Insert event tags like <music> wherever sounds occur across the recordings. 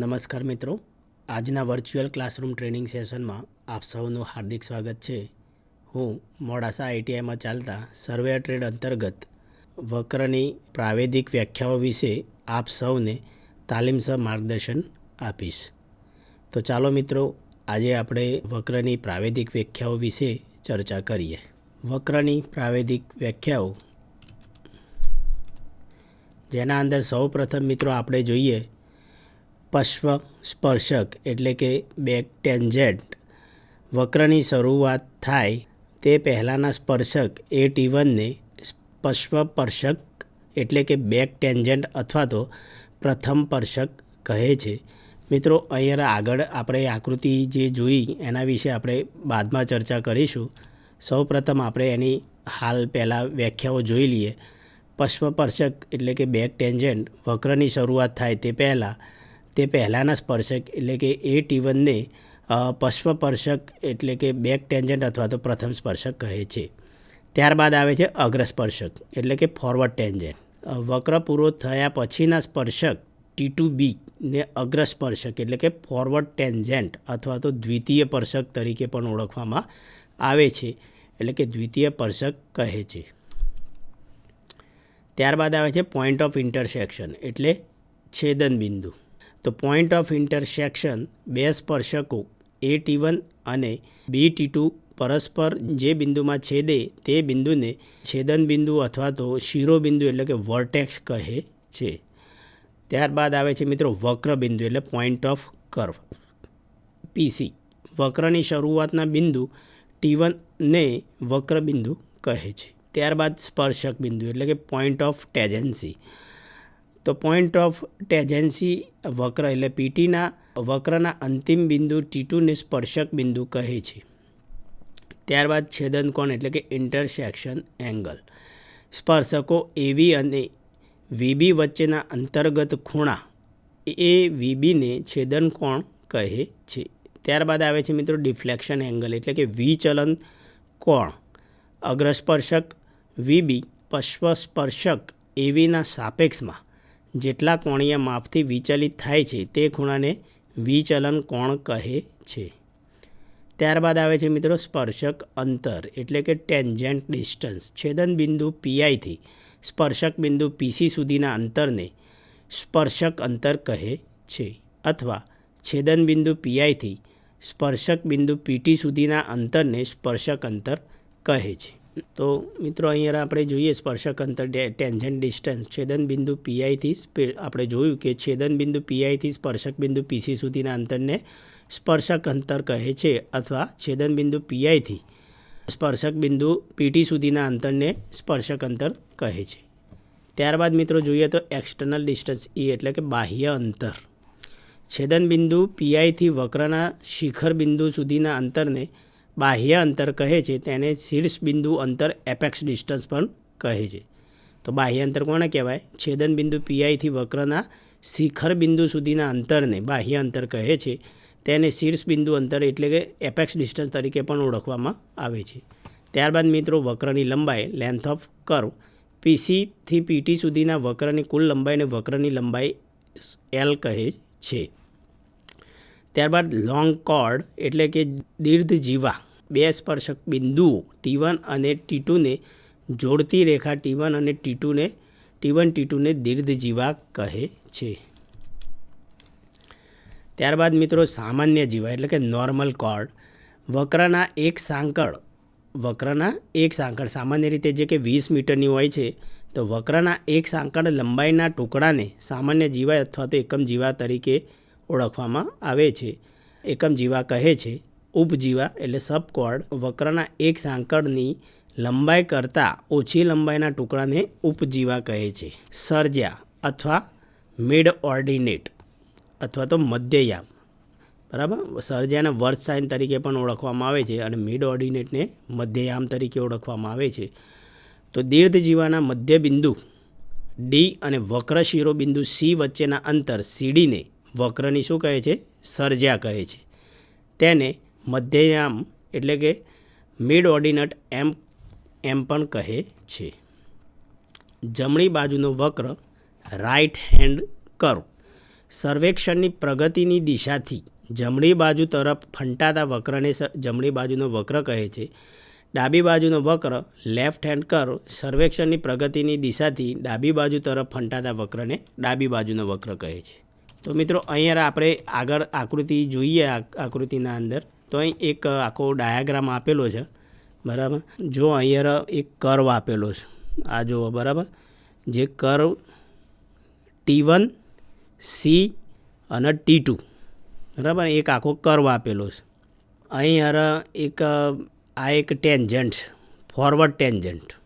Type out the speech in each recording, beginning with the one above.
નમસ્કાર મિત્રો. આજના વર્ચ્યુઅલ ક્લાસરૂમ ટ્રેનિંગ સેશનમાં આપ સૌનું હાર્દિક સ્વાગત છે. હું મોડાસા આઈટીઆઈમાં ચાલતા સર્વે ટ્રેડ અંતર્ગત વક્રની પ્રાવેદિક વ્યાખ્યાઓ વિશે આપ સૌને તાલીમસર માર્ગદર્શન આપીશ. તો ચાલો મિત્રો, આજે આપણે વક્રની પ્રાવેદિક વ્યાખ્યાઓ વિશે ચર્ચા કરીએ. વક્રની પ્રાવેદિક વ્યાખ્યાઓ. જેના અંદર સૌ પ્રથમ મિત્રો આપણે જોઈએ પશ્વ સ્પર્શક એટલે કે બેક ટેન્જેન્ટ વક્રની શરૂઆત થાય તે પહેલાંના સ્પર્શક એ ટી વનને પશ્વસ્પર્શક એટલે કે બેક ટેન્જેન્ટ અથવા તો પ્રથમ સ્પર્શક કહે છે. મિત્રો, અહીંયા આગળ આપણે આકૃતિ જે જોઈ એના વિશે આપણે બાદમાં ચર્ચા કરીશું. સૌ પ્રથમ આપણે એની હાલ પહેલાં વ્યાખ્યાઓ જોઈ લઈએ. પશ્વપર્શક એટલે કે બેક ટેન્જેન્ટ વક્રની શરૂઆત થાય તે પહેલાં તે પહેલાંના સ્પર્શક એટલે કે એ ટી વનને પશ્વસ્પર્શક એટલે કે બેક ટેન્જન્ટ અથવા તો પ્રથમ સ્પર્શક કહે છે. ત્યારબાદ આવે છે અગ્રસ્પર્શક એટલે કે ફોરવર્ડ ટેન્જન્ટ. વક્ર પૂરો થયા પછીના સ્પર્શક ટી ટુ બી ને અગ્રસ્પર્શક એટલે કે ફોરવર્ડ ટેન્જન્ટ અથવા તો દ્વિતીય સ્પર્શક તરીકે પણ ઓળખવામાં આવે છે, એટલે કે દ્વિતીય સ્પર્શક કહે છે. ત્યારબાદ આવે છે પોઈન્ટ ઓફ ઇન્ટરસેક્શન એટલે છેદન બિંદુ તો પોઈન્ટ ઓફ ઇન્ટરસેક્શન બે સ્પર્શકો, એ ટી વન અને બી ટી ટુ, પરસ્પર જે બિંદુમાં છેદે તે બિંદુને છેદન બિંદુ અથવા તો શિરોબિંદુ એટલે કે વર્ટેક્સ કહે છે. ત્યારબાદ આવે છે મિત્રો વક્ર બિંદુ એટલે પોઈન્ટ ઓફ કર્વ. પીસી વક્રની શરૂઆતના બિંદુ ટી વનને વક્ર બિંદુ કહે છે. ત્યારબાદ સ્પર્શક બિંદુ એટલે કે પોઈન્ટ ઓફ ટેજન્સી. તો પોઈન્ટ ઓફ ટેજન્સી વક્ર એટલે પીટીના વક્રના અંતિમ બિંદુ ટીટુને સ્પર્શક બિંદુ કહે છે. ત્યારબાદ છેદન કોણ એટલે કે ઇન્ટરસેક્શન એંગલ. સ્પર્શકો એવી અને વીબી વચ્ચેના અંતર્ગત ખૂણા એ વીબીને છેદન કોણ કહે છે. ત્યારબાદ આવે છે મિત્રો ડિફ્લેક્શન એંગલ એટલે કે વિચલન કોણ. અગ્રસ્પર્શક વીબી પશ્વસ્પર્શક એવીના સાપેક્ષમાં જેટલા કોણીય માપથી વિચલિત થાય છે તે ખૂણાને વિચલન કોણ કહે છે? ત્યારબાદ આવે છે મિત્રો સ્પર્શક અંતર, એટલે કે ટેન્જન્ટ ડિસ્ટન્સ, છેદન બિંદુ પીઆઈથી સ્પર્શક બિંદુ પીસી સુધીના અંતરને સ્પર્શક અંતર કહે છે. અથવા છેદન બિંદુ પીઆઈથી સ્પર્શક બિંદુ પીટી સુધીના અંતરને સ્પર્શક અંતર કહે છે. તો મિત્રો અહીંયા આપણે જોઈએ સ્પર્શક અંતર ટેન્જન્ટ ડિસ્ટન્સ છેદન બિંદુ પીઆઈથી આપણે જોયું કે છેદન બિંદુ પીઆઈથી સ્પર્શક બિંદુ પીસી સુધીના અંતરને સ્પર્શક અંતર કહે છે અથવા છેદન બિંદુ પીઆઈથી સ્પર્શક બિંદુ પીટી સુધીના અંતરને સ્પર્શક અંતર કહે છે. ત્યારબાદ મિત્રો જોઈએ તો એક્સટર્નલ ડિસ્ટન્સ ઈ એટલે કે બાહ્ય અંતર. છેદન બિંદુ પીઆઈથી વક્રના શિખર બિંદુ સુધીના અંતરને બાહ્ય અંતર કહે છે તેને શીર્ષ બિંદુ અંતર એપેક્સ ડિસ્ટન્સ પણ કહે છે. તો બાહ્ય અંતર કોને કહેવાય? છેદન બિંદુ પીઆઈથી વક્રના શિખર બિંદુ સુધીના અંતરને બાહ્ય અંતર કહે છે. તેને શીર્ષ બિંદુ અંતર એટલે કે એપેક્સ ડિસ્ટન્સ તરીકે પણ ઓળખવામાં આવે છે. ત્યારબાદ મિત્રો, વક્રની લંબાઈ લેન્થ ઓફ કર્વ પીસીથી પીટી સુધીના વક્રની કુલ લંબાઈને વક્રની લંબાઈ એલ કહે છે. ત્યારબાદ લોંગ કોર્ડ એટલે કે દીર્ઘ જીવા. બે સ્પર્શક બિંદુઓ ટી વન અને ટી ટુને જોડતી રેખા ટી વન અને ટી ટુને, ટી વન, ટી ટુને દીર્ઘ જીવા કહે છે. ત્યારબાદ મિત્રો સામાન્ય જીવા, એટલે કે નોર્મલ કોર્ડ, વક્રના એક સાંકળ, વક્રના એક સાંકળ, સામાન્ય રીતે જે કે વીસ મીટરની હોય છે, તો વક્રના એક સાંકળ લંબાઈના ટુકડાને સામાન્ય જીવા અથવા તો એકમ જીવા તરીકે ઓળખવામાં આવે છે. એકમ જીવા કહે છે. ઉપજીવા એટલે સબકોર્ડ વક્રના એક સાંકળની લંબાઈ કરતાં ઓછી લંબાઈના ટુકડાને ઉપજીવા કહે છે. સર્જ્યા અથવા મિડ ઓર્ડિનેટ અથવા તો મધ્યયામ. બરાબર? સર્જ્યાને વર્થ સાઇન તરીકે પણ ઓળખવામાં આવે છે અને મિડ ઓર્ડિનેટને મધ્યયામ તરીકે ઓળખવામાં આવે છે. તો દીર્ઘ જીવાના મધ્ય બિંદુ ડી અને વક્ર શિરોબિંદુ સી વચ્ચેના અંતર સીડીને વક્રની શું કહે છે? સર્જ્યા કહે છે. તેને મધ્યયામ એટલે કે મિડ ઓર્ડિનેટ એમ એમ પણ કહે છે. જમણી બાજુનો વક્ર રાઈટ હેન્ડ કર્વ સર્વેક્ષણની પ્રગતિની દિશાથી જમણી બાજુ તરફ ફંટાતા વક્રને જમણી બાજુનો વક્ર કહે છે. ડાબી બાજુનો વક્ર લેફ્ટ હેન્ડ કર્વ સર્વેક્ષણની પ્રગતિની દિશાથી ડાબી બાજુ તરફ ફંટાતા વક્રને ડાબી બાજુનો વક્ર કહે છે. તો મિત્રો, અહીંયા આપણે આગળ આકૃતિ જોઈએ આકૃતિના અંદર. તો અહીં એક આખો ડાયાગ્રામ આપેલો છે. બરાબર? જો અહીંયા એક કર્વ આપેલો છે. આ જુઓ, બરાબર? જે કર્વ ટી વન સી અને ટી ટુ બરાબર? એક આખો કર્વ આપેલો છે. અહીં હારે એક આ એક ટેન્જન્ટ ફોરવર્ડ ટેન્જન્ટ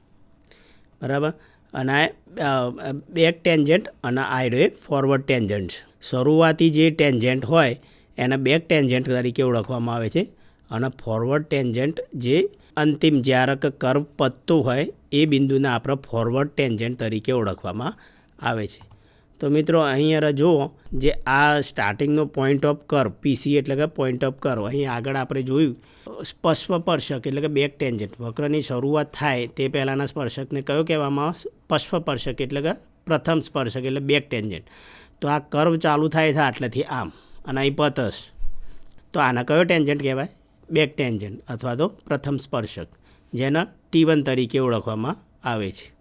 બરાબર? અને આ બેક ટેન્જન્ટ અને આ એ ફોરવર્ડ ટેન્જન્ટ શરૂઆતી જે ટેન્જન્ટ હોય એને બેક ટેન્જન્ટ તરીકે ઓળખવામાં આવે છે. અને ફોરવર્ડ ટેન્જન્ટ જે અંતિમ જ્યારે કે કર્વ પતતું હોય, એ બિંદુને આપણે ફોરવર્ડ ટેન્જન્ટ તરીકે ઓળખવામાં આવે છે. તો મિત્રો, અહીંયા જુઓ, જે આ સ્ટાર્ટિંગનો પોઈન્ટ ઓફ કર્વ પીસી એટલે કે પોઈન્ટ ઓફ કર્વ અહીં આગળ આપણે જોયું સ્પર્શક એટલે કે બેક ટેન્જન્ટ વક્રની શરૂઆત થાય તે પહેલાંના સ્પર્શકને કયો કહેવામાં સ્પર્શ સ્પર્શક એટલે કે પ્રથમ સ્પર્શક એટલે બેક ટેન્જન્ટ તો આ કર્વ ચાલુ થાય છે આટલેથી આમ. અને અહીં પતસ તો આના કયો ટેન્જન્ટ કહેવાય? બેક ટેન્જન્ટ અથવા તો પ્રથમ સ્પર્શક, જેના ટી વન તરીકે ઓળખવામાં આવે છે.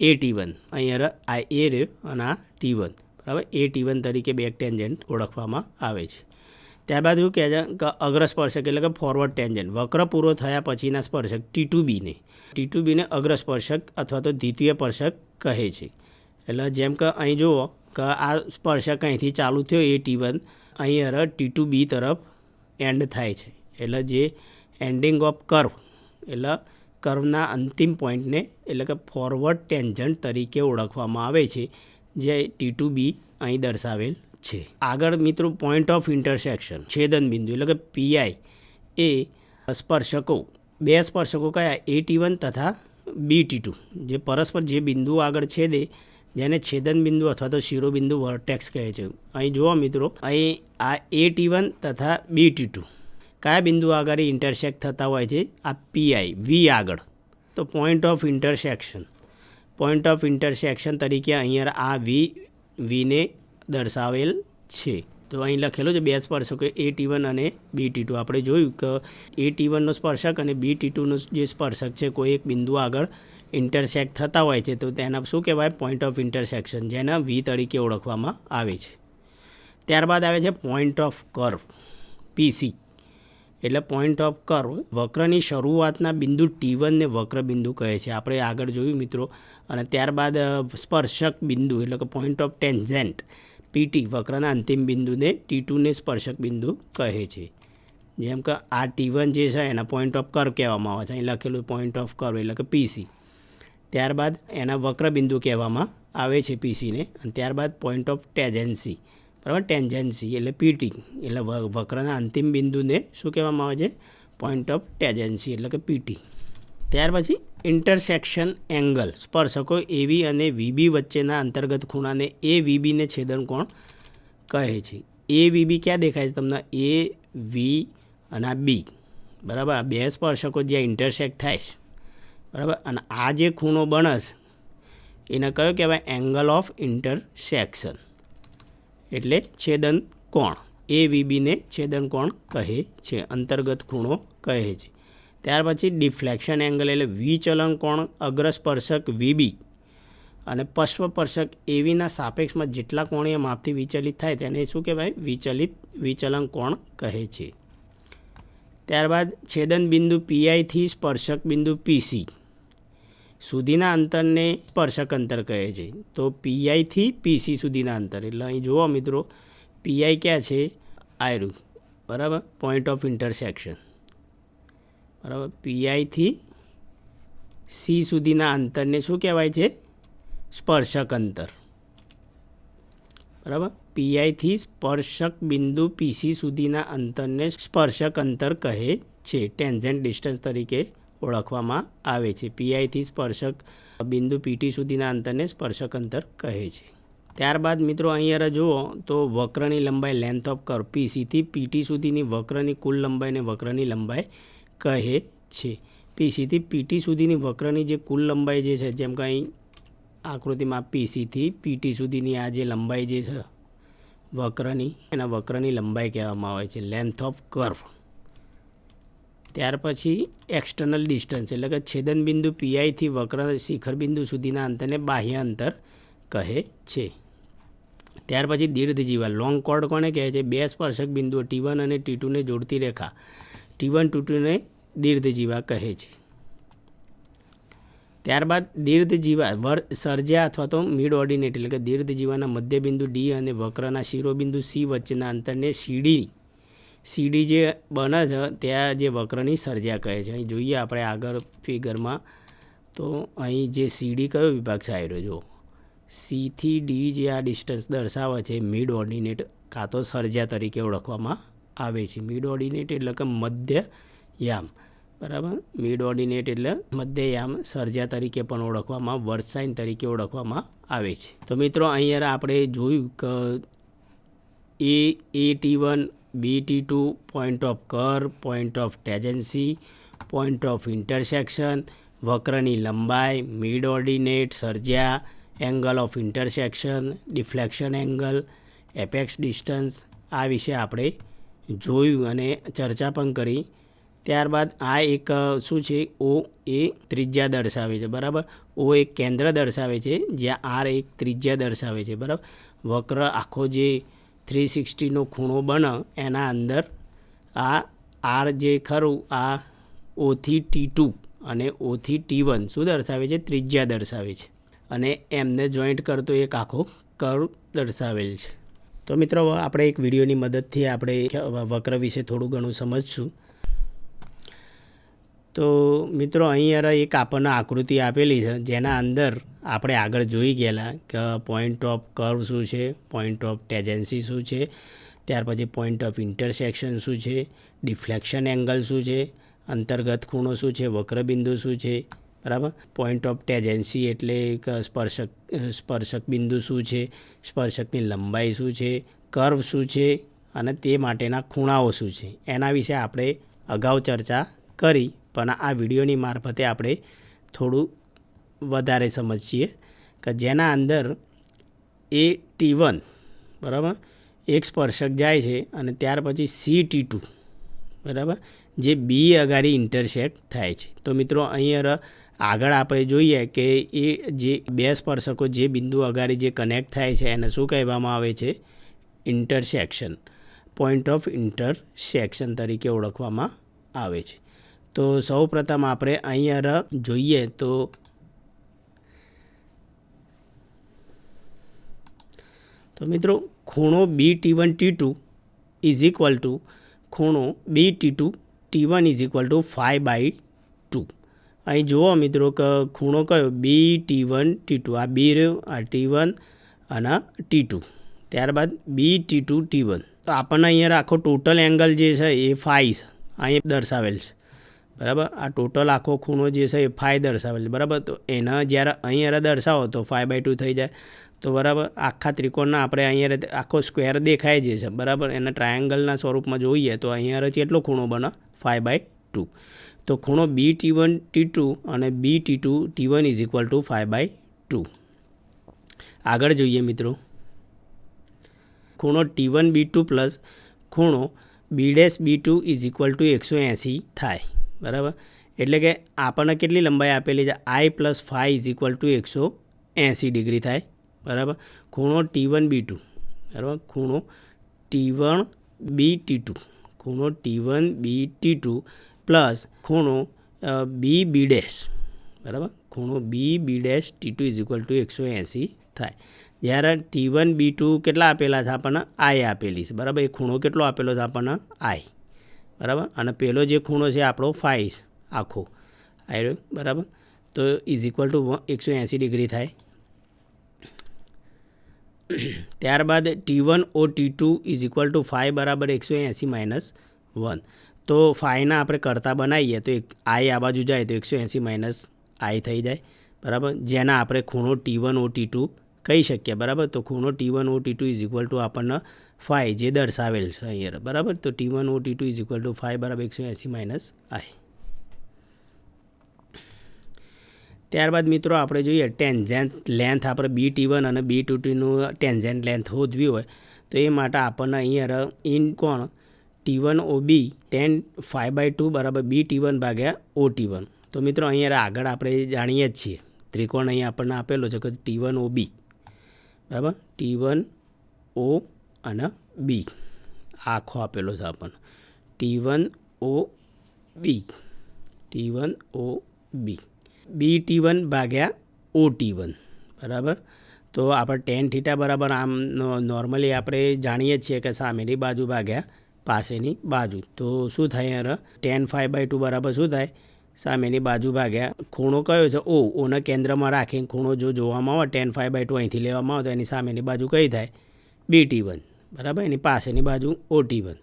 એ ટી વન અહીંયા આ એ રહ્યો અને આ ટી વન બરાબર? એ ટી વન તરીકે બેક ટેન્જન્ટ ઓળખવામાં આવે છે. ત્યારબાદ એવું કહે છે? કે અગ્ર સ્પર્શક એટલે કે ફોરવર્ડ ટેન્જન્ટ વક્ર પૂરો થયા પછીના સ્પર્શક ટી ટુ બીને ટી ટુ બીને અગ્ર સ્પર્શક અથવા તો દ્વિતીય સ્પર્શક કહે છે. એટલે જેમ કે અહીં જુઓ કે આ સ્પર્શક અહીંથી ચાલુ થયો એ ટી વન. અહીં અર ટી ટુ બી તરફ એન્ડ થાય છે. એટલે જે એન્ડિંગ ઓફ કર્વ એટલે કર્વના અંતિમ પોઈન્ટને એટલે કે ફોરવર્ડ ટેન્જન્ટ તરીકે ઓળખવામાં આવે છે, જે ટી ટુ બી અહીં દર્શાવેલ છે. આગળ મિત્રો પોઈન્ટ ઓફ ઇન્ટરસેક્શન છેદન બિંદુ એટલે કે પીઆઈ એ સ્પર્શકો, બે સ્પર્શકો કયા? એ ટી વન તથા બી ટી ટુ. જે પરસ્પર જે બિંદુ આગળ છેદે જેને છેદન બિંદુ અથવા તો શિરોબિંદુ વર્ટેક્સ કહે છે. અહીં જુઓ મિત્રો, અહીં આ એ ટી વન તથા બી ટી ટુ કયા બિંદુ આગળ ઇન્ટરસેક્ટ થતા હોય છે? આ પીઆઈ વી આગળ. તો point of intersection point of intersection તરીકે અહીંયા આ વી વીને દર્શાવેલ છે. તો અહીં લખેલું છે બે સ્પર્શકો એ ટી વન અને બી ટી ટુ આપણે જોયું કે એ ટી વનનો સ્પર્શક અને બી ટી ટુનો જે સ્પર્શક છે, કોઈ એક બિંદુ આગળ ઇન્ટરસેક્ટ થતા હોય છે, તો તેના શું કહેવાય? પોઈન્ટ ઓફ ઇન્ટરસેક્શન જેના વી તરીકે ઓળખવામાં આવે છે. ત્યારબાદ આવે છે પોઈન્ટ ઓફ કર્વ પીસી એટલે પોઈન્ટ ઓફ કર્વ વક્રની શરૂઆતના બિંદુ ટી વનને વક્ર બિંદુ કહે છે. આપણે આગળ જોયું મિત્રો. અને ત્યારબાદ સ્પર્શક બિંદુ, એટલે કે પોઈન્ટ ઓફ ટેન્જેન્ટ પીટી વક્રના અંતિમ બિંદુને ટી ટુને સ્પર્શક બિંદુ કહે છે. જેમ કે આ ટી વન જે છે, એના પોઈન્ટ ઓફ કર્વ કહેવામાં આવે છે. અહીં લખેલું પોઈન્ટ ઓફ કર્વ એટલે કે પીસી ત્યારબાદ એના વક્ર બિંદુ કહેવામાં આવે છે પીસીને અને ત્યારબાદ પોઈન્ટ ઓફ ટેજન્સી બરાબર? ટેન્જન્સી એટલે પીટી. એટલે વક્રના અંતિમ બિંદુને શું કહેવામાં આવે છે? પોઈન્ટ ઓફ ટેજન્સી એટલે કે પીટી. ત્યાર પછી ઇન્ટરસેક્શન એંગલ સ્પર્શકો એવી અને વીબી વચ્ચેના અંતર્ગત ખૂણાને એ વીબીને છેદન કોણ કહે છે? એ વીબી ક્યાં દેખાય છે તમને? એ વી અને આ બી બરાબર? આ બે સ્પર્શકો જ્યાં ઇન્ટરસેક્ટ થાય છે. બરાબર? અને આ જે ખૂણો બને છે એને કયો કહેવાય? Angle of intersection. એટલે છેદન કોણ? એ વીબીને છેદન કોણ કહે છે, અંતર્ગત ખૂણો કહે છે. ત્યાર પછી ડિફ્લેક્શન એંગલ એટલે વિચલન કોણ? અગ્રસ્પર્શક વીબી અને પશ્વપર્શક એવીના સાપેક્ષમાં જેટલા કોણીય માપથી વિચલિત થાય તેને શું કહેવાય? વિચલિત, વિચલન કોણ કહે છે. ત્યારબાદ છેદન બિંદુ પીઆઈથી સ્પર્શક બિંદુ પીસી સુધીના અંતરને સ્પર્શક અંતર કહે છે. તો પીઆઈથી પીસી સુધીના અંતર. એટલે અહીં જુઓ મિત્રો પીઆઈ ક્યાં છે? આયરું. બરાબર? પોઈન્ટ ઓફ ઇન્ટરસેક્શન બરાબર? પીઆઈથી સી સુધીના અંતરને શું કહેવાય છે? સ્પર્શક અંતર. બરાબર? પીઆઈથી સ્પર્શક બિંદુ પીસી સુધીના અંતરને સ્પર્શક અંતર કહે છે. ટેન્જન્ટ ડિસ્ટન્સ તરીકે ઓળખવામાં આવે છે. પીઆઈથી સ્પર્શક બિંદુ પીટી સુધીના અંતરને સ્પર્શક અંતર કહે છે. ત્યારબાદ મિત્રો અહીંયા જુઓ તો વક્રની લંબાઈ લેન્થ ઓફ કર પીસીથી પીટી સુધીની વક્રની કુલ લંબાઈને વક્રની લંબાઈ કહે છે. પીસીથી પીટી સુધીની વક્રની જે કુલ લંબાઈ જે છે, જેમ કે અહીં આકૃતિમાં પીસીથી પીટી સુધીની આ જે લંબાઈ જે છે, વક્રની, એના વક્રની લંબાઈ કહેવામાં આવે છે. લેન્થ ઓફ કર્વ ત્યાર પછી એક્સટર્નલ ડિસ્ટન્સ એટલે કે છેદન બિંદુ પીઆઈથી વક્ર શિખર બિંદુ સુધીના અંતરને બાહ્ય અંતર કહે છે. ત્યાર પછી દીર્ઘ જીવા લોંગ કોર્ડ કોને કહે છે? બે સ્પર્શક બિંદુઓ ટી વન અને ટી ટુને જોડતી રેખા. ટી વન ટુ ટુને દીર્ઘ જીવા કહે છે. ત્યારબાદ દીર્ઘ જીવા વર, સર્જ્યા અથવા તો મિડ ઓર્ડિનેટ એટલે કે દીર્ઘ જીવાના મધ્યબિંદુ ડી અને વક્રના શિરોબિંદુ સી વચ્ચેના અંતરને સીડી સીડી જે બને છે, ત્યાં જે વક્રની સર્જા કહે છે. અહીં જોઈએ આપણે આગળ ફિગરમાં. તો અહીં જે સીડી કયો વિભાગ છે આવ્યો જો સીથી ડી જે આ ડિસ્ટન્સ દર્શાવે છે, મિડ ઓર્ડિનેટ કાં તો સર્જા તરીકે ઓળખવામાં આવે છે. મિડ ઓર્ડિનેટ એટલે કે મધ્ય યામ. બરાબર? મિડ ઓર્ડિનેટ એટલે મધ્યયામ સર્જા તરીકે પણ ઓળખવામાં, વર્સાઇન તરીકે ઓળખવામાં આવે છે. તો મિત્રો, અહીંયા આપણે જોયું કે એ એ T one B T two point of curve point of tangency point of intersection વક્રની લંબાઈ mid ordinate સર્જ્યા angle of intersection deflection angle apex distance આ વિશે આપણે જોયું અને ચર્ચા પણ કરી. ત્યારબાદ આ એક શું છે? ઓ એ ત્રિજ્યા દર્શાવે છે, બરાબર? ઓ એક કેન્દ્ર દર્શાવે છે, જ્યાં આર એક ત્રિજ્યા દર્શાવે છે, બરાબર? વક્ર આખો જે થ્રી સિક્સટીનો ખૂણો બને એના અંદર આ આર જે ખરું, આ ઓથી ટી ટુ અને ઓથી ટી વન શું દર્શાવે છે? ત્રિજ્યા દર્શાવે છે. અને એમને જોઈન્ટ કરતો એક આખો કર્વ દર્શાવેલ છે. તો મિત્રો આપણે એક વિડીયોની મદદથી આપણે વક્ર વિશે થોડું ઘણું સમજશું. તો મિત્રો, અહીંયા એક આપણને આકૃતિ આપેલી છે, જેના અંદર આપણે આગળ જોઈ ગયેલા કે પોઈન્ટ ઓફ કર્વ શું છે પોઈન્ટ ઓફ ટેજન્સી શું છે, ત્યાર પછી પોઈન્ટ ઓફ ઇન્ટરસેક્શન શું છે ડિફ્લેક્શન એંગલ શું છે, અંતર્ગત ખૂણો શું છે, વક્રબિંદુ શું છે, બરાબર? પોઈન્ટ ઓફ ટેજન્સી એટલે સ્પર્શક સ્પર્શક બિંદુ શું છે, સ્પર્શકની લંબાઈ શું છે કર્વ શું છે, અને તે માટેના ખૂણાઓ શું છે. એના વિશે આપણે અગાઉ ચર્ચા કરી, પણ આ વિડીયોની મારફતે આપણે થોડું વધારે સમજીએ કે જેના અંદર એ ટી વન, બરાબર? એક સ્પર્શક જાય છે અને ત્યાર પછી સી ટી ટુ બરાબર? જે બી અગાડી ઇન્ટરસેક્ટ થાય છે. તો મિત્રો, અહીંયા આગળ આપણે જોઈએ કે એ જે બે સ્પર્શકો જે બિંદુ અગાડી જે કનેક્ટ થાય છે, એને શું કહેવામાં આવે છે? ઇન્ટરસેક્શન. પોઈન્ટ ઓફ ઇન્ટરસેક્શન તરીકે ઓળખવામાં આવે છે. તો સૌ પ્રથમ આપણે અહીંયા જોઈએ તો તો મિત્રો, ખૂણો B T one T two is equal to ખૂણો B T two T one is equal to five by two અહીં જુઓ મિત્રો કે ખૂણો કયો? B T one T two આ બી રહ્યો, આ ટી વન અને ટી ટુ ત્યારબાદ B T two T one તો આપણને અહીંયા આખો ટોટલ એંગલ જે છે એ ફાઈ છે. અહીં દર્શાવેલ છે. બરાબર? આ ટોટલ આખો ખૂણો જે છે એ ફાઈ દર્શાવેલ છે. બરાબર? તો એના જ્યારે અહીંયા દર્શાવો તો ફાઈ બાય ટુ થઈ જાય. તો બરાબર, આખા ત્રિકોણના આપણે અહીંયા આખો સ્ક્વેર દેખાય જે છે, બરાબર? એના ટ્રાયેંગલના સ્વરૂપમાં જોઈએ તો અહીંયા કેટલો ખૂણો બને ફાઈ બાય ટુ તો ખૂણો B T one T two અને B T two T one is equal to phi by two આગળ જોઈએ મિત્રો. ખૂણો T one B two plus ખૂણો B dash B two is equal to એકસો એંસી થાય, બરાબર? એટલે કે આપણને કેટલી લંબાઈ આપેલી છે? I plus phi is equal to એકસો એંસી ડિગ્રી થાય. બરાબર? ખૂણો ટી વન બી ટુ બરાબર? ખૂણો T one B T two ખૂણો T one B T two plus ખૂણો બી બી ડેશ બરાબર? ખૂણો B B dash T two is equal to એકસો એંસી થાય. જ્યારે ટી વન બી ટુ કેટલા આપેલા છે આપણને? આઈ આપેલી છે. બરાબર? એ ખૂણો કેટલો આપેલો છે આપણને? આઈ બરાબર? અને પેલો જે ખૂણો છે આપણો ફાઈ આખો. આવ્યો બરાબર? તો ઇઝ ઇક્વલ ટુ એકસો એંસી ડિગ્રી થાય. <coughs> ત્યારબાદ T one O T two is equal to phi બરાબર એકસો એંસી માઇનસ વન તો ફાઈના આપણે કરતા બનાવીએ તો એક આઈ આ બાજુ જાય તો એકસો એંસી માઇનસ આઈ થઈ જાય. બરાબર? જેના આપણે ખૂણો T one O T two કહી શકીએ. બરાબર? તો ખૂણો T one O T two is equal to આપણને ફાઈ જે દર્શાવેલ છે અહીંયા. બરાબર? તો T one O T two is equal to five બરાબર એકસો એંસી માઇનસ આઈ ત્યારબાદ મિત્રો આપણે જોઈએ ટેન્જેન્ટ લેન્થ. આપણે બી ટી વન અને બી ટુ ટીનું ટેન્જેન્ટ લેન્થ હોદવી હોય તો એ માટે આપણને અહીંયા ઇન કોણ? T one O B tan five by two બરાબર બી ટી વન ભાગ્યા ઓ ટી વન. તો મિત્રો અહીંયા આગળ આપણે જાણીએ જ છીએ. ત્રિકોણ અહીંયા આપણને આપેલો છે કે ટી વન ઓ બી બરાબર? ટી વન ઓ અને બી. આખો આપેલો છે આપણને. T one O B. T one O B. B T one ભાગ્યા ઓ ટી વન બરાબર? તો આપણે ટેન થીટા બરાબર આમ નોર્મલી આપણે જાણીએ છીએ કે સામેની બાજુ ભાગ્યા પાસેની બાજુ. તો શું થાય યાર ટેન ફાઇવ બાય ટુ બરાબર શું થાય? સામેની બાજુ ભાગ્યા, ખૂણો કયો છે? ઓ ઓને કેન્દ્રમાં રાખીને ખૂણો જો જોવામાં આવે ટેન ફાઇવ બાય ટુ અહીંથી લેવામાં આવે તો એની સામેની બાજુ કઈ થાય? બી ટી વન બરાબર? એની પાસેની બાજુ ઓ ટી વન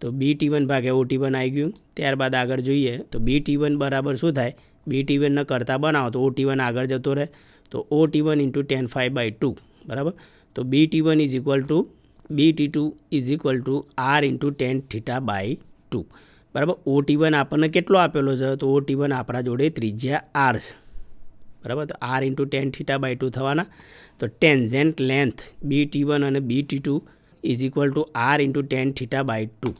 તો બી ટી વન ભાગ્યા ઓ ટી વન આવી ગયું. ત્યારબાદ આગળ જોઈએ તો બી ટી વન બરાબર શું થાય? બી ટી વનને કરતાં બનાવો તો ઓ વન આગળ જતો રહે. તો O T one into tan five by two, બરાબર? તો B T one is equal to B T is equal to R into tan theta by two, બરાબર? ઓ ટી વન આપણને કેટલો આપેલો છે? તો ઓ વન આપણા જોડે ત્રિજ્યા આર છે, બરાબર? તો R into tan theta by two થવાના. તો tangent length B T one અને B T two is equal to R into tan theta by two.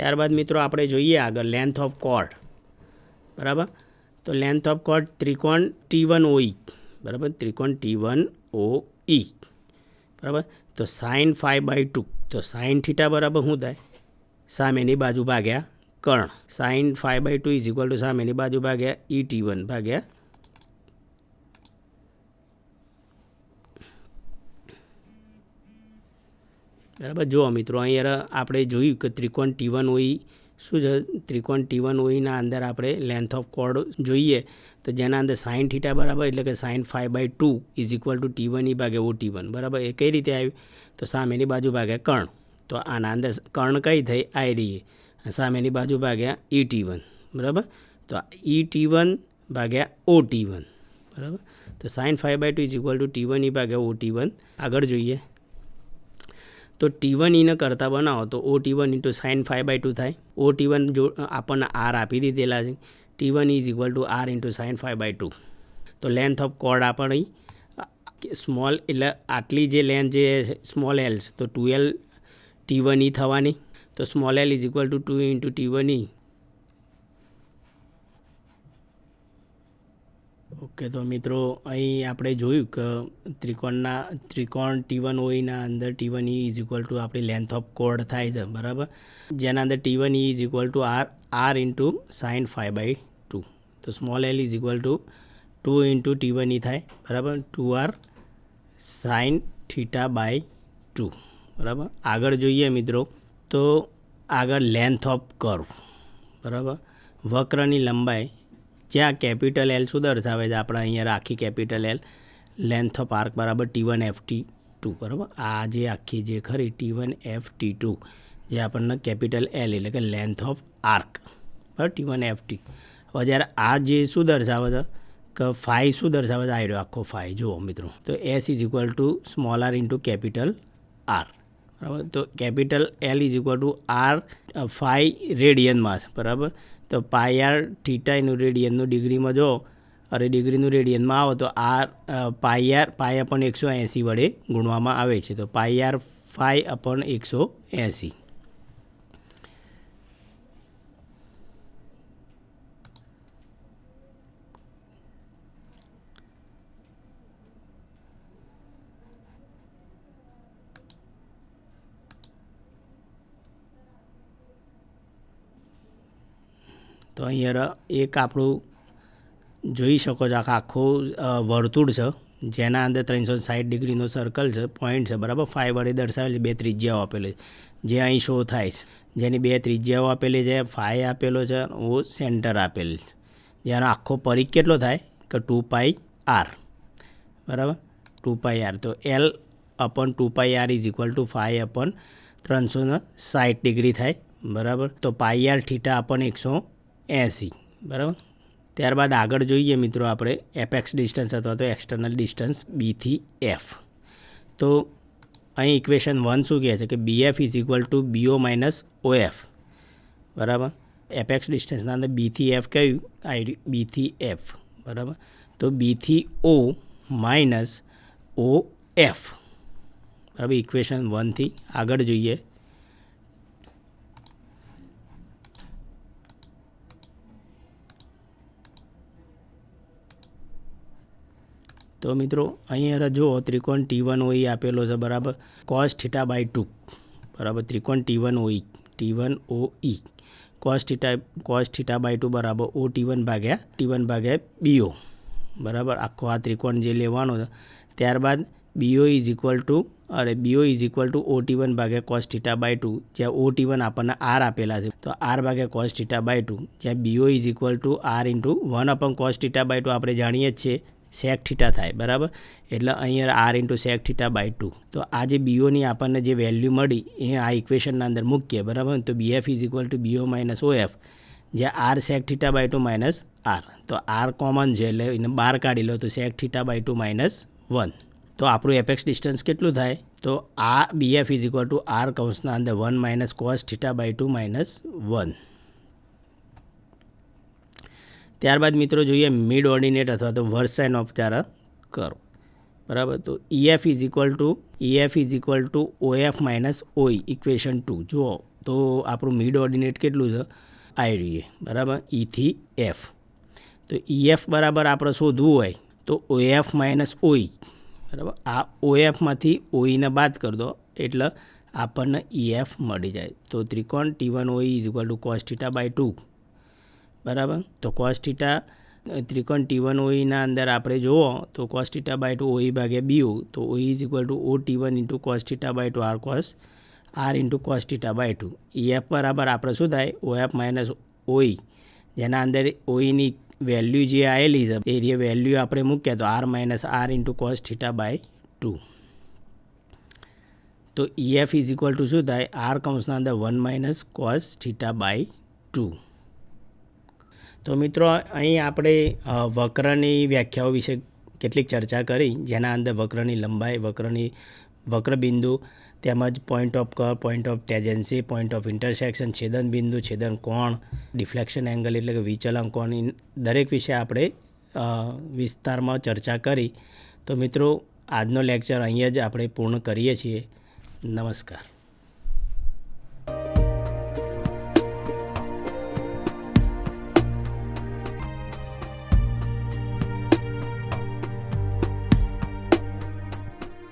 ત્યારબાદ મિત્રો આપણે જોઈએ આગળ લેન્થ ઓફ કોર્ડ બરાબર? તો લેન્થ ઓફ કોર્ડ ત્રિકોણ ટી વન ઓ ઈ બરાબર? ત્રિકોણ ટી વન ઓ ઈ બરાબર? તો સાઇન ફાઈવ બાય ટુ તો સાઇન થીટા બરાબર શું થાય? સામેની બાજુ ભાગ્યા કર્ણ. Sine five by two is equal to સામેની બાજુ ભાગ્યા ઈ ટી વન ભાગ્યા બરાબર? જો મિત્રો, અહીંયા આપણે જોયું કે ત્રિકોણ ટી વન ઓઈ શું છે? ત્રિકોણ ટી વન ઓઈના અંદર આપણે લેન્થ ઓફ કોર્ડ જોઈએ. તો જેના અંદર સાઇન થીટા બરાબર, એટલે કે sine five by two is equal to T one E ભાગે ઓ ટી વન બરાબર? એ કઈ રીતે આવ્યું? તો સામેની બાજુ ભાગે કર્ણ. તો આના અંદર કર્ણ કઈ થઈ? આઈ રહી સામેની બાજુ ભાગ્યા ઈ ટી વન બરાબર? તો ઈ ટી વન ભાગ્યા ઓ ટી વન બરાબર? તો sine five by two is equal to T one E ભાગ્યા ઓ ટી વન આગળ જોઈએ. તો ટી વન ઈને કરતાં બનાવો. તો O T one into sine five by two થાય. ઓ ટી વન જો આપણને આર આપી દીધેલા છે. T one is equal to R into sine five by two તો લેન્થ ઓફ કોડ આપણી સ્મોલ એટલે આટલી જે લેન્થ જે સ્મોલ એલ્સ તો two L T one E થવાની. તો small L is equal to two into T one E okay, તો મિત્રો, અહીં આપણે જોયું કે ત્રિકોણના, ત્રિકોણ ટી વન ઓઈના અંદર T one E is equal to આપણી લેન્થ ઓફ કોડ થાય છે, બરાબર? જેના અંદર T one E is equal to R R into sine five by two તો small L is equal to two into T one E થાય, બરાબર? Two R sine theta by two બરાબર? આગળ જોઈએ મિત્રો, તો આગળ લેન્થ ઓફ કર્વ બરાબર? વક્રની લંબાઈ જ્યાં કેપિટલ એલ શું દર્શાવે છે આપણે અહીંયા રાખી capital L length of arc બરાબર T one F T two બરાબર? આ જે આખી જે ખરી T one F T two જે આપણને કેપિટલ એલ એટલે કે લેન્થ ઓફ આર્ક બરાબર? ટી વન એફ ટી હવે જ્યારે આ જે શું દર્શાવે છે કે ફાઈ શું દર્શાવે છે આઈડો આખો ફાઈ જુઓ મિત્રો, તો S is equal to small R into capital R બરાબર? તો capital L is equal to R phi રેડિયનમાં બરાબર? તો પાય આર થીટા એનું રેડિયનનું ડિગ્રીમાં જો, અરે ડિગ્રીનું રેડિયનમાં આવો તો R pi R pi upon એકસો એંસી વડે ગુણવામાં આવે છે. તો પાય આર ફાઈ અપન એકસો એંસી. અહીંયા એક આપણું જોઈ શકો છો આખા, આખું વર્તુળ છે, જેના અંદર ત્રણસો સાઠ ડિગ્રીનો સર્કલ છે પોઈન્ટ છે, બરાબર? ફાઈવ વડે દર્શાવેલ છે, બે ત્રિજ્યાઓ આપેલી છે, જે અહીં શો થાય છે. જેની બે ત્રિજ્યાઓ આપેલી છે ફાઈ આપેલો છે ઓ સેન્ટર આપેલ છે. જેનો આખો પરિઘ કેટલો થાય? કે ટુ પાઈ આર બરાબર? ટુ પાઈ આર તો L upon two pi R is equal to phi upon ત્રણસો સાઠ ડિગ્રી થાય. બરાબર? તો પાઈ આર થીટા અપન એકસો એંસી, બરાબર? ત્યારબાદ આગળ જોઈએ મિત્રો આપણે એપેક્સ ડિસ્ટન્સ અથવા તો એક્સટર્નલ ડિસ્ટન્સ બીથી એફ. તો અહીં ઇક્વેશન વન શું કહે છે કે B F is equal to BO minus O F, બરાબર? એપેક્સ ડિસ્ટન્સના અંદર બીથી એફ કયું? આઈડી બીથી એફ, બરાબર? તો બીથી ઓ માઇનસ ઓ એફ, બરાબર? ઇક્વેશન વનથી આગળ જોઈએ. તો મિત્રો, અહીંયા જુઓ ત્રિકોણ ટી વન ઓઈ આપેલો છે, બરાબર? કોસ થીટા બાય ટુ બરાબર? ત્રિકોણ T one O E T one O E cos theta cos theta by two બરાબર ઓ ટી વન ભાગ્યા ટી વન ભાગ્યા બીઓ બરાબર? આખો આ ત્રિકોણ જે લેવાનો છે. ત્યારબાદ B O is equal to અરે BO is equal to O T one ભાગ્યા કોસ થીટા બાય ટુ જ્યાં ઓ ટી વન આપણને આર આપેલા છે. તો આર ભાગ્યા કોસ થીટા બાય ટુ જ્યાં BO is equal to R into one upon cos theta by two આપણે જાણીએ જ છીએ. સેક થીટા થાય, બરાબર? એટલે અહીંયા R into sec theta by two તો આ જે બીઓની આપણને જે વેલ્યુ મળી, એ આ ઇક્વેશનના અંદર મૂકીએ, બરાબર? તો BF is equal to BO minus O F જ્યાં R sec theta by two minus R તો આર કોમન છે, એટલે એને બહાર કાઢી લો, તો sec theta by two minus one તો આપણું એપેક્સ ડિસ્ટન્સ કેટલું થાય? તો આ BF is equal to R કૌંસના અંદર one minus cos theta by two minus one ત્યારબાદ મિત્રો જોઈએ મિડ ઓર્ડિનેટ અથવા તો વર્સાઇન ઉપચાર કરો. બરાબર? તો EF is equal to EF is equal to OF minus OE equation two જુઓ, તો આપણું મિડ ઓર્ડિનેટ કેટલું છે? આઈડીએ બરાબર? ઈથી એફ તો ઈએફ બરાબર આપણે શોધવું હોય તો ઓએફ માઇનસ ઓઈ બરાબર? આ ઓએફમાંથી ઓઈને બાદ કરી દો, એટલે આપણને ઈએફ મળી જાય. તો ત્રિકોણ T one OE is equal to cos theta by two બરાબર? તો કોસ થીટા ત્રિકોણ ટી વન ઓઈના અંદર આપણે જુઓ, તો cos theta by two OE ભાગ્યા બીઓ તો OE is equal to O T one into cos theta by two R cos R into cos theta by two F બરાબર આપણે શું થાય? ઓએફ માઇનસ ઓઈ જેના અંદર ઓઈની વેલ્યુ જે આવેલી છે, એ વેલ્યુ આપણે મૂકીએ તો R minus R into cos theta by two તો E F is equal to શું થાય? આર કૌંસના અંદર one minus cos theta by two તો મિત્રો, અહીં આપણે વક્રની વ્યાખ્યાઓ વિશે કેટલીક ચર્ચા કરી, જેના અંદર વક્રની લંબાઈ, વક્રની વક્રબિંદુ, તેમજ point of curve point of tangency point of intersection છેદન બિંદુ છેદન કોણ ડિફ્લેક્શન એંગલ એટલે કે વિચલન કોણ દરેક વિશે આપણે વિસ્તારમાં ચર્ચા કરી. તો મિત્રો, આજનો લેક્ચર અહીંયા જ આપણે પૂર્ણ કરીએ છીએ. નમસ્કાર.